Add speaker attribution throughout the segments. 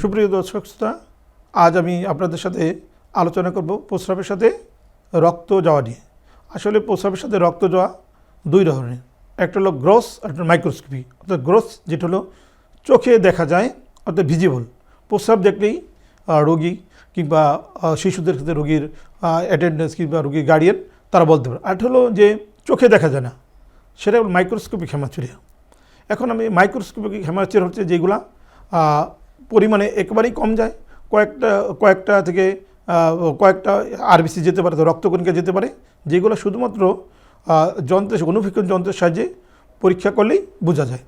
Speaker 1: সুপ্রিয় দর্শক শ্রোতা, আজ আমি আপনাদের সাথে আলোচনা করব প্রস্রাবের সাথে রক্ত যাওয়া নিয়ে। আসলে প্রস্রাবের সাথে রক্ত যাওয়া দুই ধরনের। একটা হলো গ্রস, আর একটা মাইক্রোস্কোপি। অর্থাৎ গ্রস, যেটা হলো চোখে দেখা যায়, অর্থাৎ ভিজিবল। প্রস্রাব দেখলেই রোগী কিংবা শিশুদের ক্ষেত্রে রোগীর অ্যাটেন্ডেন্স কিংবা রোগীর গার্ডিয়ান তারা বলতে পারে। আর হলো যে চোখে দেখা যায় না, সেটা হলো মাইক্রোস্কোপিক হেমাচুরিয়া এখন আমি মাইক্রোস্কোপিক হেমাচুর হচ্ছে যেগুলা পরিমাণে একেবারেই কম যায়। কয়েকটা কয়েকটা থেকে কয়েকটা আরবিসি যেতে পারে রক্তকণিকা যেতে পারে, যেগুলো শুধুমাত্র যন্ত্রের অনুভীক্ষণ যন্ত্রের সাহায্যে পরীক্ষা করলেই বোঝা যায়।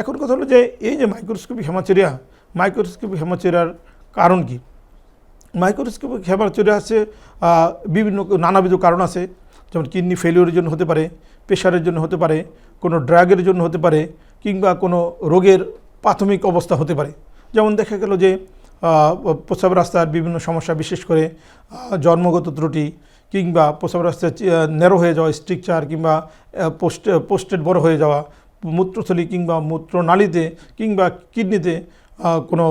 Speaker 1: এখন কথা হলো যে, এই যে মাইক্রোস্কোপিক হেমাচুরিয়া মাইক্রোস্কোপিক হেমাচুরিয়ার কারণ কী? মাইক্রোস্কোপিক হেমাচুরিয়া আছে বিভিন্ন নানাবিধ কারণ আছে, যেমন কিডনি ফেলিওরের জন্য হতে পারে প্রেশারের জন্য হতে পারে, কোনো ড্রাগের জন্য হতে পারে, কিংবা কোনো রোগের প্রাথমিক অবস্থা হতে পারে। যেমন দেখা গেল যে প্রস্রাব রাস্তার বিভিন্ন সমস্যা, বিশেষ করে জন্মগত ত্রুটি কিংবা প্রস্রাব রাস্তায় ন্যারো হয়ে যাওয়া, স্ট্রিকচার কিংবা পোস্ট, পোস্টেড বড় হয়ে যাওয়া, মূত্রথলি কিংবা মূত্রনালীতে কিংবা কিডনিতে কোনো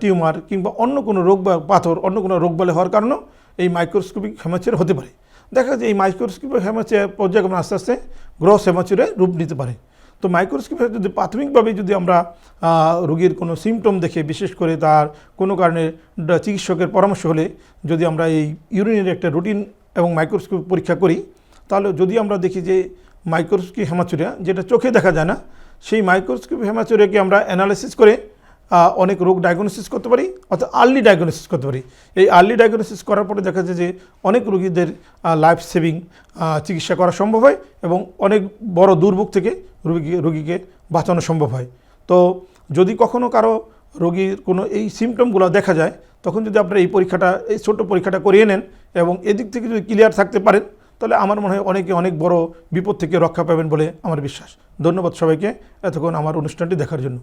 Speaker 1: টিউমার কিংবা অন্য কোনো রোগ বা পাথর, অন্য কোনো রোগ বলে হওয়ার কারণেও এই মাইক্রোস্কোপিক হেমাচুর হতে পারে। দেখা যায় এই মাইক্রোস্কোপিক হেমাচুর পর্যায়ক্রমে আস্তে আস্তে, গ্রস হেমাচুরে রূপ নিতে পারে। তো মাইক্রোস্কোপে যদি প্রাথমিকভাবে যদি আমরা রোগীর কোনো সিমটম দেখে, বিশেষ করে তার কোনো কারণে চিকিৎসকের পরামর্শ হলে যদি আমরা এই ইউরিনের একটা রুটিন এবং মাইক্রোস্কোপ পরীক্ষা করি, তাহলে যদি আমরা দেখি যে মাইক্রোস্কোপি হেমাচুরিয়া যেটা চোখে দেখা যায় না, সেই মাইক্রোস্কোপি হেমাচুরিয়াকে আমরা অ্যানালাইসিস করে অনেক রোগ ডায়াগনোসিস করতে পারি, অর্থাৎ আর্লি ডায়াগনোসিস করতে পারি। এই আর্লি ডায়াগনোসিস করার পরে দেখা যায় যে অনেক রোগীদের লাইফ সেভিং চিকিৎসা করা সম্ভব হয় এবং অনেক বড় দুর্ভোগ থেকে রোগী রুগীকে বাঁচানো সম্ভব হয়। তো যদি কখনো কারও রোগীর কোনো এই সিমটমগুলো দেখা যায়, তখন যদি আপনারা এই পরীক্ষাটা, এই ছোট্ট পরীক্ষাটা করিয়ে নেন এবং এদিক থেকে যদি ক্লিয়ার থাকতে পারেন, তাহলে আমার মনে হয় অনেকে অনেক বড় বিপদ থেকে রক্ষা পাবেন বলে আমার বিশ্বাস। ধন্যবাদ সবাইকে। এতক্ষণ আমার অনুষ্ঠানটি দেখার জন্য।